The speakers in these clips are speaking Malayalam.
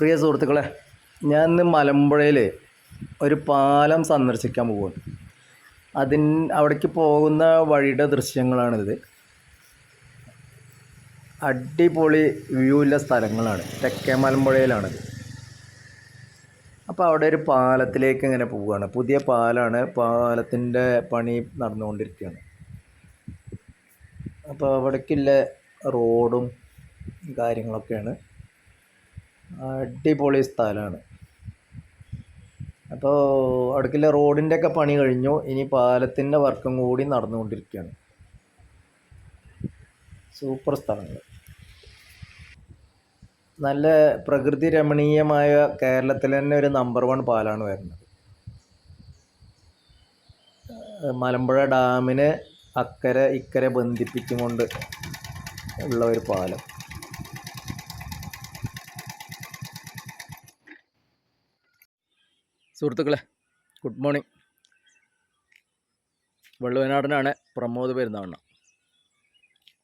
പ്രിയ സുഹൃത്തുക്കളെ ഞാൻ ഇന്ന് മലമ്പുഴയിൽ ഒരു പാലം സന്ദർശിക്കാൻ പോകുന്നു അതിൻ അവിടേക്ക് പോകുന്ന വഴിയുടെ ദൃശ്യങ്ങളാണിത്. അടിപൊളി വ്യൂ ഉള്ള സ്ഥലങ്ങളാണ്. തെക്കേ മലമ്പുഴയിലാണിത്. അപ്പോൾ അവിടെ ഒരു പാലത്തിലേക്ക് ഇങ്ങനെ പോവുകയാണ് പുതിയ പാലമാണ് പാലത്തിന്റെ പണി നടന്നുകൊണ്ടിരിക്കുകയാണ്. അപ്പോൾ അവിടേക്കുള്ള റോഡും കാര്യങ്ങളൊക്കെയാണ്. അടിപൊളി സ്ഥലമാണ്. അപ്പോൾ അടുക്കിലെ റോഡിന്റെ ഒക്കെ പണി കഴിഞ്ഞു. ഇനി പാലത്തിന്റെ വർക്കും കൂടി നടന്നുകൊണ്ടിരിക്കുകയാണ്. സൂപ്പർ സ്ഥലങ്ങൾ. നല്ല പ്രകൃതി രമണീയമായ കേരളത്തിൽ തന്നെ ഒരു നമ്പർ വൺ പാലാണ് വരുന്നത്. മലമ്പുഴ ഡാമിനെ അക്കരെ ഇക്കരെ ബന്ധിപ്പിച്ചുകൊണ്ട് ഉള്ള ഒരു പാലം. സുഹൃത്തുക്കളെ ഗുഡ് മോർണിംഗ്. വെള്ളുവനാടനാണ് പ്രമോദ് പെരുന്നാവണ്ണ.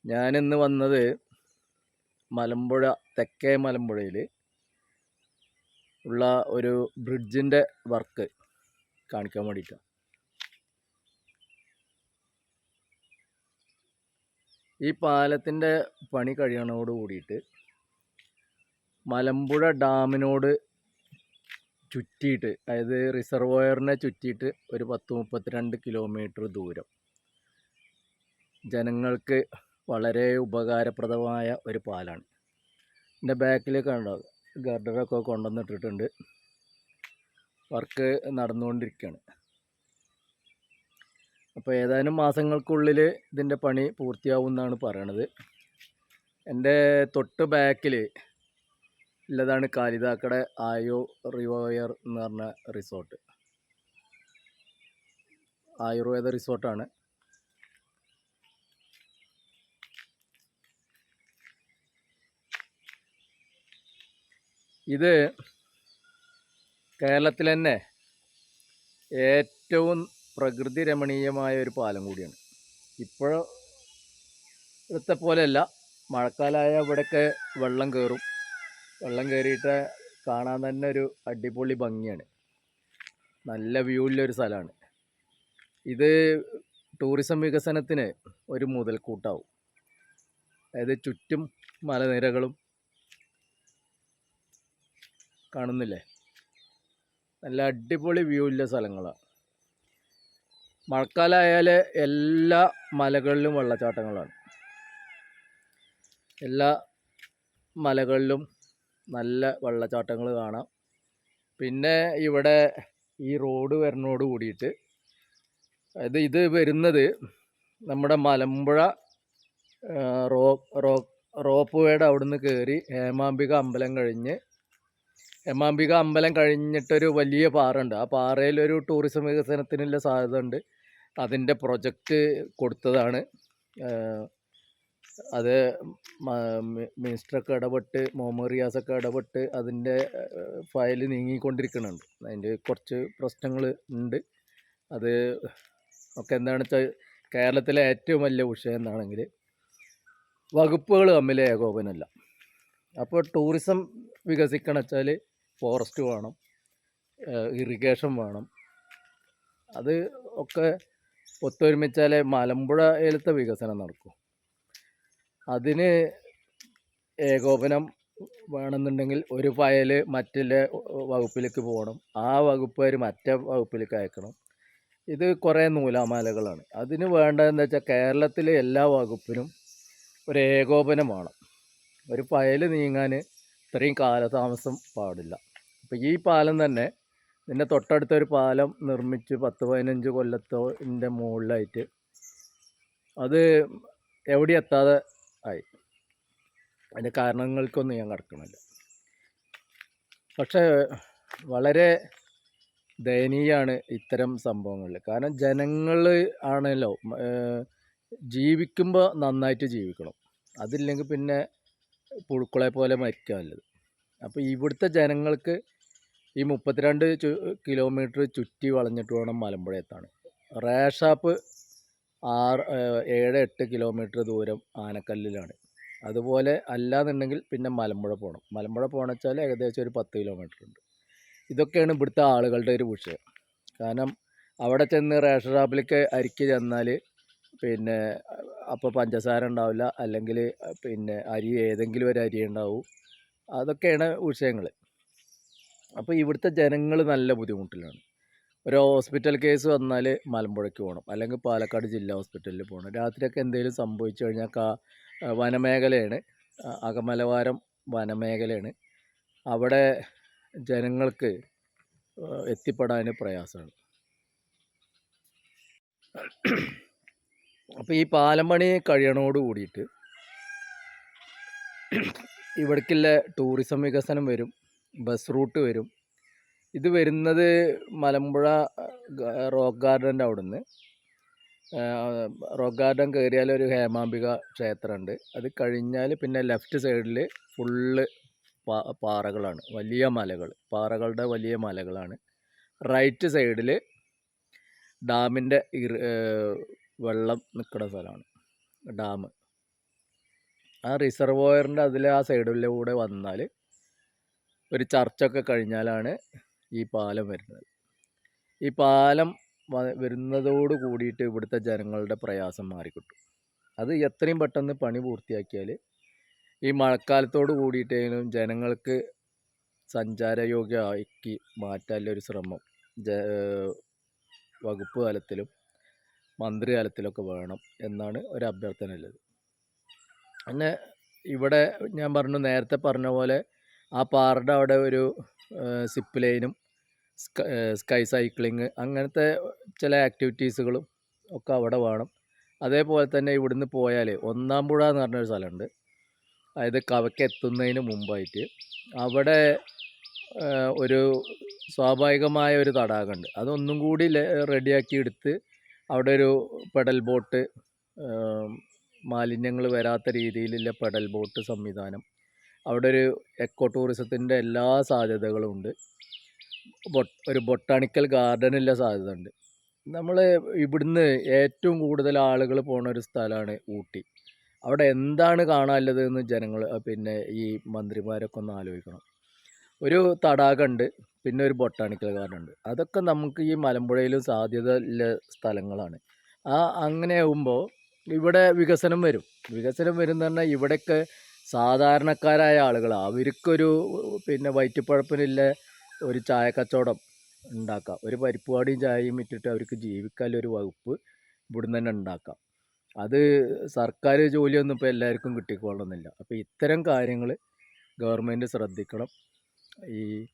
ഞാനിന്ന് വന്നത് മലമ്പുഴ തെക്കേ മലമ്പുഴയിൽ ഉള്ള ഒരു ബ്രിഡ്ജിന്റെ വർക്ക് കാണിക്കാൻ വേണ്ടിയിട്ടാണ്. ഈ പാലത്തിന്റെ പണി കഴിയണോട് കൂടിയിട്ട് മലമ്പുഴ ഡാമിനോട് ചുറ്റിയിട്ട് അതായത് റിസർവോയറിനെ ചുറ്റിയിട്ട് ഒരു പത്ത് മുപ്പത്തിരണ്ട് കിലോമീറ്റർ ദൂരം. ജനങ്ങൾക്ക് വളരെ ഉപകാരപ്രദമായ ഒരു പാലാണ്. എന്റെ ബാക്കിൽ കണ്ടോ? ഗർഡറൊക്കെ കൊണ്ടുവന്നിട്ടിട്ടുണ്ട്. വർക്ക് നടന്നുകൊണ്ടിരിക്കുകയാണ് അപ്പോൾ ഏതാനും മാസങ്ങൾക്കുള്ളിൽ ഇതിന്റെ പണി പൂർത്തിയാവും എന്നാണ് പറയണത്. എന്റെ തൊട്ട് ബാക്കിൽ ഉള്ളതാണ് കാലിതാക്കട ആയോ റിവോയർ എന്ന് പറഞ്ഞ റിസോർട്ട് ആയുർവേദ റിസോർട്ടാണ് ഇത് കേരളത്തിൽ തന്നെ ഏറ്റവും പ്രകൃതി രമണീയമായ ഒരു പാലം കൂടിയാണ്. ഇപ്പോഴത്തെ പോലെയല്ല. മഴക്കാലമായ ഇവിടെയൊക്കെ വെള്ളം കയറും വെള്ളം കയറിയിട്ട് കാണാൻ തന്നെ ഒരു അടിപൊളി ഭംഗിയാണ്. നല്ല വ്യൂ ഉള്ളൊരു സ്ഥലമാണ് ഇത് ടൂറിസം വികസനത്തിന് ഒരു മുതൽക്കൂട്ടാവും. അതായത് ചുറ്റും മലനിരകളും കാണുന്നില്ലേ? നല്ല അടിപൊളി വ്യൂ ഉള്ള സ്ഥലങ്ങളാണ്. മഴക്കാലമായാൽ എല്ലാ മലകളിലും വെള്ളച്ചാട്ടങ്ങളാണ്. എല്ലാ മലകളിലും നല്ല വെള്ളച്ചാട്ടങ്ങൾ കാണാം. പിന്നെ ഇവിടെ ഈ റോഡ് വരുന്നതോട് കൂടിയിട്ട് അതായത് ഇത് വരുന്നത് നമ്മുടെ മലമ്പുഴ റോ റോ റോപ്പ് വേയുടെ അവിടുന്ന് കയറി ഹേമാംബിക അമ്പലം കഴിഞ്ഞ് ഹേമാംബിക അമ്പലം കഴിഞ്ഞിട്ടൊരു വലിയ പാറയുണ്ട്. ആ പാറയിൽ ഒരു ടൂറിസം വികസനത്തിനുള്ള സാധ്യത ഉണ്ട് അതിന്റെ പ്രൊജക്റ്റ് കൊടുത്തതാണ്. അത് മിനിസ്റ്ററൊക്കെ ഇടപെട്ട് മുഹമ്മദ് റിയാസൊക്കെ ഇടപെട്ട് അതിന്റെ ഫയൽ നീങ്ങിക്കൊണ്ടിരിക്കുന്നുണ്ട് അതിന്റെ കുറച്ച് പ്രശ്നങ്ങൾ ഉണ്ട്. അത് ഒക്കെ എന്താണെന്ന് വെച്ചാൽ കേരളത്തിലെ ഏറ്റവും വലിയ വിഷയം എന്താണെങ്കിൽ വകുപ്പുകൾ തമ്മിൽ ഏകോപനമല്ല. അപ്പോൾ ടൂറിസം വികസിക്കണം വെച്ചാൽ ഫോറസ്റ്റ് വേണം ഇറിഗേഷൻ വേണം. അത് ഒക്കെ ഒത്തൊരുമിച്ചാലേ മലമ്പുഴയിലത്തെ വികസനം നടക്കും. അതിന് ഏകോപനം വേണമെന്നുണ്ടെങ്കിൽ ഒരു ഫയൽ മറ്റുള്ള വകുപ്പിലേക്ക് പോകണം. ആ വകുപ്പുകാർ മറ്റേ വകുപ്പിലേക്ക് അയക്കണം. ഇത് കുറേ നൂലാമാലകളാണ്. അതിന് വേണ്ടതെന്ന് വെച്ചാൽ കേരളത്തിലെ എല്ലാ വകുപ്പിനും ഒരു ഏകോപനം വേണം. ഒരു ഫയൽ നീങ്ങാൻ ഇത്രയും കാലതാമസം പാടില്ല. അപ്പോൾ ഈ പാലം തന്നെ ഇതിന്റെ തൊട്ടടുത്തൊരു പാലം നിർമ്മിച്ച് പത്ത് പതിനഞ്ച് കൊല്ലത്തോന്റെ മുകളിലായിട്ട് അത് എവിടെ എത്താതെ ആയി. അതിന്റെ കാരണങ്ങൾക്കൊന്നും ഞാൻ കടക്കണില്ല പക്ഷേ വളരെ ദയനീയമാണ് ഇത്തരം സംഭവങ്ങളിൽ. കാരണം ജനങ്ങൾ ആണല്ലോ ജീവിക്കുമ്പോൾ നന്നായിട്ട് ജീവിക്കണം. അതില്ലെങ്കിൽ പിന്നെ പുഴുക്കളെ പോലെ മരിക്കുക അപ്പോൾ ഇവിടുത്തെ ജനങ്ങൾക്ക് ഈ മുപ്പത്തിരണ്ട് കിലോമീറ്റർ ചുറ്റി വളഞ്ഞിട്ട് വേണം മലമ്പുഴ എത്താണ് റേഷാപ്പ് ആറ് ഏഴ് എട്ട് കിലോമീറ്റർ ദൂരം ആനക്കല്ലിലാണ്. അതുപോലെ അല്ലാന്നുണ്ടെങ്കിൽ പിന്നെ മലമ്പുഴ പോകണം മലമ്പുഴ പോകണം വെച്ചാൽ ഏകദേശം ഒരു പത്ത് കിലോമീറ്റർ ഉണ്ട് ഇതൊക്കെയാണ് ഇവിടുത്തെ ആളുകളുടെ ഒരു വിഷയം. കാരണം അവിടെ ചെന്ന് റേഷൻ ഷാപ്പിലേക്ക് അരിക്ക് ചെന്നാൽ പിന്നെ അപ്പോൾ പഞ്ചസാര ഉണ്ടാവില്ല അല്ലെങ്കിൽ പിന്നെ അരി ഏതെങ്കിലും ഒരു അരി ഉണ്ടാവും. അതൊക്കെയാണ് വിഷയങ്ങൾ അപ്പോൾ ഇവിടുത്തെ ജനങ്ങൾ നല്ല ബുദ്ധിമുട്ടിലാണ്. ഒരു ഹോസ്പിറ്റൽ കേസ് വന്നാൽ മലമ്പുഴയ്ക്ക് പോകണം അല്ലെങ്കിൽ പാലക്കാട് ജില്ലാ ഹോസ്പിറ്റലിൽ പോകണം രാത്രിയൊക്കെ എന്തെങ്കിലും സംഭവിച്ചു കഴിഞ്ഞാൽ കാ വനമേഖലയാണ്. അകമലവാരം വനമേഖലയാണ്. അവിടെ ജനങ്ങൾക്ക് എത്തിപ്പെടാൻ പ്രയാസമാണ്. അപ്പോൾ ഈ പാലം പണി കഴിയണോട് കൂടിയിട്ട് ഇവിടേക്കുള്ള ടൂറിസം വികസനം വരും. ബസ് റൂട്ട് വരും. ഇത് വരുന്നത് മലമ്പുഴ റോക്ക് ഗാർഡന്റെ അവിടുന്ന്. റോക്ക് ഗാർഡൻ കയറിയാൽ ഒരു ഹേമാംബിക ക്ഷേത്രമുണ്ട്. അത് കഴിഞ്ഞാൽ പിന്നെ ലെഫ്റ്റ് സൈഡിൽ ഫുള്ള് പാറകളാണ്. വലിയ മലകൾ. പാറകളുടെ വലിയ മലകളാണ്. റൈറ്റ് സൈഡിൽ ഡാമിന്റെ വെള്ളം നിൽക്കുന്ന സ്ഥലമാണ്. ഡാം. ആ റിസർവോയറിന്റെ അതിൽ ആ സൈഡിലൂടെ വന്നാൽ ഒരു ചർച്ചൊക്കെ കഴിഞ്ഞാലാണ് ഈ പാലം വരുന്നത്. ഈ പാലം വരുന്നതോട് കൂടിയിട്ട് ഇവിടുത്തെ ജനങ്ങളുടെ പ്രയാസം മാറിക്കിട്ടും. അത് എത്രയും പെട്ടെന്ന് പണി പൂർത്തിയാക്കിയാൽ ഈ മഴക്കാലത്തോട് കൂടിയിട്ടേലും ജനങ്ങൾക്ക് സഞ്ചാരയോഗ്യമാക്കി മാറ്റാനുള്ള ഒരു ശ്രമം ജ വകുപ്പ് തലത്തിലും മന്ത്രി തലത്തിലൊക്കെ വേണം എന്നാണ് ഒരു അഭ്യർത്ഥന ഉള്ളത്. പിന്നെ ഇവിടെ ഞാൻ പറഞ്ഞു നേരത്തെ പറഞ്ഞ പോലെ ആ പാറയുടെ അവിടെ ഒരു സിപ്പ് ലൈനും സ്കൈ സൈക്ലിങ് അങ്ങനത്തെ ചില ആക്ടിവിറ്റീസുകളും ഒക്കെ അവിടെ വേണം. അതേപോലെ തന്നെ ഇവിടുന്ന് പോയാൽ ഒന്നാമ്പുഴ എന്ന് പറഞ്ഞൊരു സ്ഥലമുണ്ട്. അതായത് കവയ്ക്ക് എത്തുന്നതിന് മുമ്പായിട്ട്. അവിടെ ഒരു സ്വാഭാവികമായ ഒരു തടാകമുണ്ട്. അതൊന്നും കൂടി റെഡിയാക്കി എടുത്ത് അവിടെ ഒരു പെഡൽ ബോട്ട് മാലിന്യങ്ങൾ വരാത്ത രീതിയിലുള്ള പെഡൽ ബോട്ട് സംവിധാനം. അവിടെ ഒരു എക്കോ ടൂറിസത്തിന്റെ എല്ലാ സാധ്യതകളും ഉണ്ട്. ഒരു ബൊട്ടാണിക്കൽ ഗാർഡനുള്ള സാധ്യത ഉണ്ട് നമ്മൾ ഇവിടുന്ന് ഏറ്റവും കൂടുതൽ ആളുകൾ പോണ ഒരു സ്ഥലമാണ് ഊട്ടി. അവിടെ എന്താണ് കാണാനുള്ളത് എന്ന് ജനങ്ങൾ പിന്നെ ഈ മന്ത്രിമാരൊക്കെ ഒന്ന് ആലോചിക്കണം. ഒരു തടാകമുണ്ട് പിന്നെ ഒരു ബൊട്ടാണിക്കൽ ഗാർഡൻ ഉണ്ട് അതൊക്കെ നമുക്ക് ഈ മലമ്പുഴയിലും സാധ്യത ഉള്ള സ്ഥലങ്ങളാണ്. ആ അങ്ങനെ ആകുമ്പോൾ ഇവിടെ വികസനം വരും. വികസനം വരും എന്ന് പറഞ്ഞാൽ ഇവിടെയൊക്കെ സാധാരണക്കാരായ ആളുകൾ അവർക്കൊരു പിന്നെ വയറ്റിപ്പഴപ്പിനില്ല ഒരു ചായ കച്ചവടം ഉണ്ടാക്കാം. ഒരു പരിപ്പുവാടിയും ചായയും ഇട്ടിട്ട് അവർക്ക് ജീവിക്കാനുള്ളൊരു വകുപ്പ് ഇവിടുന്ന് തന്നെ ഉണ്ടാക്കാം. അത് സർക്കാർ ജോലിയൊന്നും ഇപ്പോൾ എല്ലാവർക്കും കിട്ടിക്കൊള്ളണമെന്നില്ല. അപ്പോൾ ഇത്തരം കാര്യങ്ങൾ ഗവൺമെന്റ് ശ്രദ്ധിക്കണം. ഈ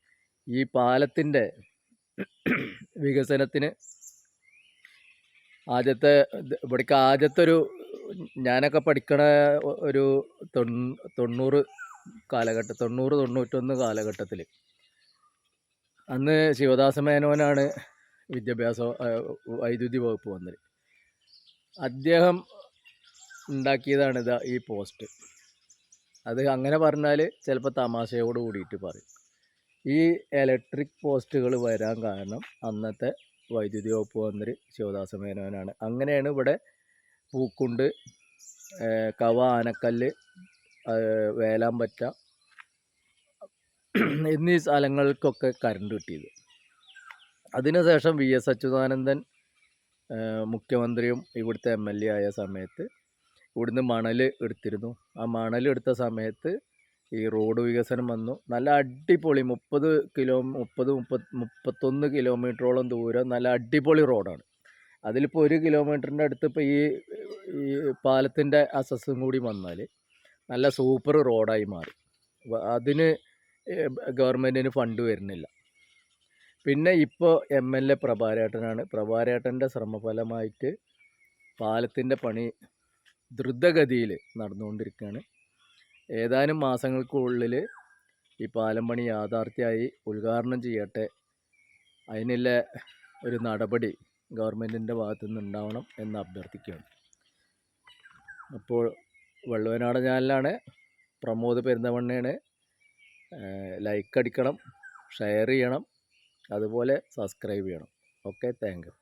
ഈ പാലത്തിന്റെ വികസനത്തിന് ആദ്യത്തെ ഇവിടേക്ക് ആദ്യത്തെ ഒരു ഞാനൊക്കെ പഠിക്കണ ഒരു തൊണ്ണൂ- തൊണ്ണൂറ് കാലഘട്ടം തൊണ്ണൂറ് തൊണ്ണൂറ്റൊന്ന് കാലഘട്ടത്തിൽ അന്ന് ശിവദാസ മേനോനാണ് വിദ്യാഭ്യാസ വൈദ്യുതി വകുപ്പ് വന്നത്. അദ്ദേഹം ഉണ്ടാക്കിയതാണ് ഇതാ ഈ പോസ്റ്റ്. അത് അങ്ങനെ പറഞ്ഞാൽ ചിലപ്പോൾ തമാശയോട് കൂടിയിട്ട് പറയും. ഈ ഇലക്ട്രിക് പോസ്റ്റുകൾ വരാൻ കാരണം അന്നത്തെ വൈദ്യുതി വകുപ്പ് മന്ത്രി ശിവദാസ മേനോനാണ്. അങ്ങനെയാണ് ഇവിടെ പൂക്കുണ്ട് കവ ആനക്കല്ല് വേലാമ്പറ്റ എന്നീ സ്ഥലങ്ങൾക്കൊക്കെ കറണ്ട് കിട്ടിയത്. അതിനുശേഷം വി എസ് അച്യുതാനന്ദൻ മുഖ്യമന്ത്രിയും ഇവിടുത്തെ എം എൽ എ ആയ സമയത്ത് ഇവിടുന്ന് മണൽ എടുത്തിരുന്നു. ആ മണൽ എടുത്ത സമയത്ത് ഈ റോഡ് വികസനം വന്നു. നല്ല അടിപൊളി മുപ്പത് കിലോ മുപ്പത് മുപ്പത് മുപ്പത്തൊന്ന് കിലോമീറ്ററോളം ദൂരം നല്ല അടിപൊളി റോഡാണ്. അതിലിപ്പോൾ ഒരു കിലോമീറ്ററിന്റെ അടുത്ത് ഇപ്പോൾ ഈ ഈ പാലത്തിന്റെ അസസ്സും കൂടി വന്നാൽ നല്ല സൂപ്പർ റോഡായി മാറി. അതിന് ഗവൺമെന്റിന് ഫണ്ട് വരുന്നില്ല. പിന്നെ ഇപ്പോൾ എം എൽ എ പ്രഭാരേട്ടനാണ്. പ്രഭാരേട്ടന്റെ ശ്രമഫലമായിട്ട് പാലത്തിന്റെ പണി ദ്രുതഗതിയിൽ നടന്നുകൊണ്ടിരിക്കുകയാണ്. ഏതാനും മാസങ്ങൾക്കുള്ളിൽ ഈ പാലം പണി യാഥാർത്ഥ്യമായി ഉദ്ഘാടനം ചെയ്യട്ടെ. അതിനുള്ള ഒരു നടപടി ഗവൺമെന്റിന്റെ ഭാഗത്തു നിന്നുണ്ടാവണം എന്ന് അഭ്യർത്ഥിക്കുകയാണ്. അപ്പോൾ വെള്ളുവനാട് ചാനലാണ് പ്രമോദ് പെരുന്തമണ്ണയാണ് ലൈക്ക് അടിക്കണം ഷെയർ ചെയ്യണം അതുപോലെ സബ്സ്ക്രൈബ് ചെയ്യണം. Okay thank you